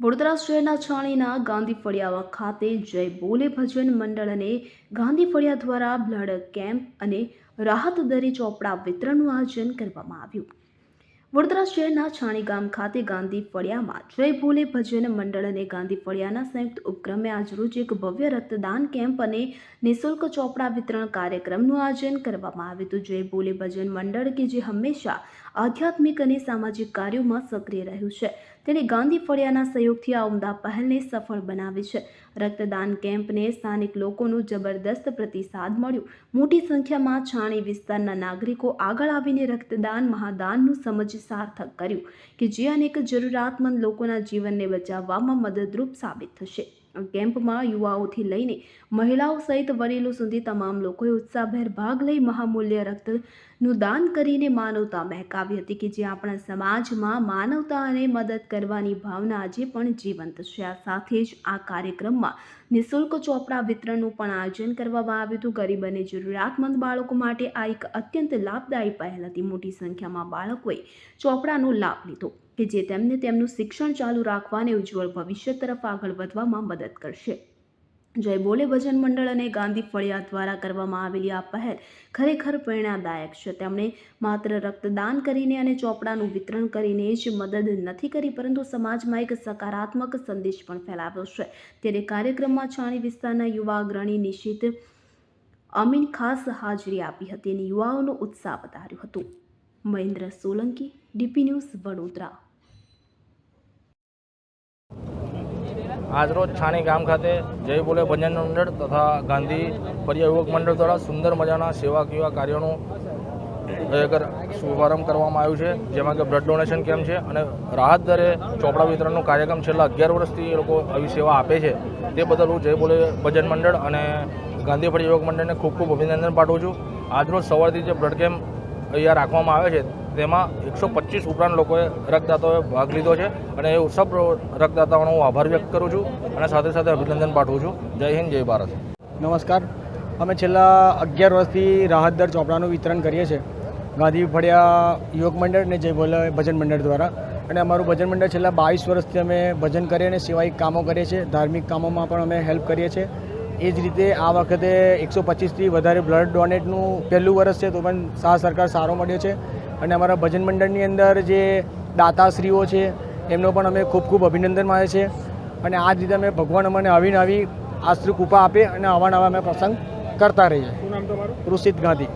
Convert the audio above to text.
વડોદરા શહેરના છાણીના ગાંધી ફળિયા ખાતે જય બોલે ભજન મંડળ અને ગાંધી ફળિયા દ્વારા બ્લડ કેમ્પ અને રાહત દરે ચોપડા વિતરણનું આયોજન કરવામાં આવ્યું. વડોદરા શહેરના છાણી ગામ ખાતે ગાંધી ફળિયામાં જય ભોલે ભજન મંડળ અને ગાંધી ફળિયાના સંયુક્ત ઉપક્રમે આજરોજ એક ભવ્ય રક્તદાન કેમ્પ અને નિઃશુલ્ક ચોપડા વિતરણ કાર્યક્રમનું આયોજન કરવામાં આવ્યું હતું. જય ભોલે ભજન મંડળ કે જે હંમેશા આધ્યાત્મિક અને સામાજિક કાર્યોમાં સક્રિય રહ્યું છે તેણે ગાંધી ફળિયાના સહયોગથી આ ઉમદા પહેલને સફળ બનાવી છે. રક્તદાન કેમ્પને સ્થાનિક લોકોનું જબરદસ્ત પ્રતિસાદ મળ્યો. મોટી સંખ્યામાં છાણી વિસ્તારના નાગરિકો આગળ આવીને રક્તદાન, મહાદાનનું સમજ સાર્થક કર્યું કે જે અનેક જરૂરિયાતમંદ લોકોના જીવનને બચાવવામાં મદદરૂપ સાબિત થશે. કેમ્પમાં યુવાઓથી લઈને મહિલાઓ સહિત વડીલો સુધી તમામ લોકોએ ઉત્સાહભેર ભાગ લઈ મહામૂલ્ય રક્તનું દાન કરીને માનવતા મહેકાવી હતી કે જે આપણા સમાજમાં માનવતા અને મદદ કરવાની ભાવના આજે પણ જીવંત છે. આ સાથે જ આ કાર્યક્રમમાં નિઃશુલ્ક ચોપડા વિતરણનું પણ આયોજન કરવામાં આવ્યું હતું. ગરીબ અને જરૂરિયાતમંદ બાળકો માટે આ એક અત્યંત લાભદાયી પહેલ હતી. મોટી સંખ્યામાં બાળકોએ ચોપડાનો લાભ લીધો કે જે તેમને તેમનું શિક્ષણ ચાલુ રાખવા અને ઉજ્જવળ ભવિષ્ય તરફ આગળ વધવામાં મદદ કરશે. જય બોલે ભજન મંડળ અને ગાંધી ફળિયા દ્વારા કરવામાં આવેલી આ પહેલ ખરેખર પ્રેરણાદાયક છે. તેમણે માત્ર રક્તદાન કરીને અને ચોપડાનું વિતરણ કરીને જ મદદ નથી કરી, પરંતુ સમાજમાં એક સકારાત્મક સંદેશ પણ ફેલાવ્યો છે. ત્યારે કાર્યક્રમમાં છાણી વિસ્તારના યુવા અગ્રણી નિશિત અમીન ખાસ હાજરી આપી હતી અને યુવાઓનો ઉત્સાહ વધાર્યો હતો. Mahendra Solanki, DP news Vadodara. આજરોજ છાણી ગામ ખાતે જય બોલે ભજન મંડળ તથા ગાંધી ફરિયા મંડળ દ્વારા સુંદર મજાના સેવાકીય કાર્યોનું શુભારંભ કરવામાં આવ્યું છે. જેમાં કે બ્લડ ડોનેશન કેમ્પ છે અને રાહત દરે ચોપડા વિતરણનો કાર્યક્રમ છેલ્લા અગિયાર વર્ષથી એ લોકો આવી સેવા આપે છે. તે બદલ હું જય બોલે ભજન મંડળ અને ગાંધી ફળિયા મંડળને ખૂબ ખૂબ અભિનંદન પાઠવું છું. આજરોજ સવારથી જે બ્લડ કેમ્પ અહીંયા રાખવામાં આવે છે તેમાં એકસો પચીસ ઉપરાંત લોકોએ રક્તદાતાઓએ ભાગ લીધો છે અને એ સબ રક્તદાતાઓનો હું આભાર વ્યક્ત કરું છું અને સાથે સાથે અભિનંદન પાઠવું છું. જય હિન્દ, જય ભારત. નમસ્કાર. અમે છેલ્લા અગિયાર વર્ષથી રાહત દર ચોપડાનું વિતરણ કરીએ છીએ. ગાંધી ફળિયા યુવક મંડળ અને જય બોલે ભજન મંડળ દ્વારા. અને અમારું ભજન મંડળ છેલ્લા બાવીસ વર્ષથી અમે ભજન કરીએ અને સેવાયિક કામો કરીએ છીએ. ધાર્મિક કામોમાં પણ અમે હેલ્પ કરીએ છીએ. એ જ રીતે આ વખતે એકસો પચીસથી વધારે બ્લડ ડોનેટનું પહેલું વર્ષ છે, તો પણ સાહ સરકાર સારો મળ્યો છે. અને અમારા ભજન મંડળની અંદર જે દાતાશ્રીઓ છે એમનો પણ અમે ખૂબ ખૂબ અભિનંદન માને છે. અને આ જ રીતે અમે ભગવાન અમને આવીને આવી આશ્રુ કૃપા આપે અને આવા નવા અમે પ્રસંગ કરતા રહીએ. ઋષિત ગાંધી.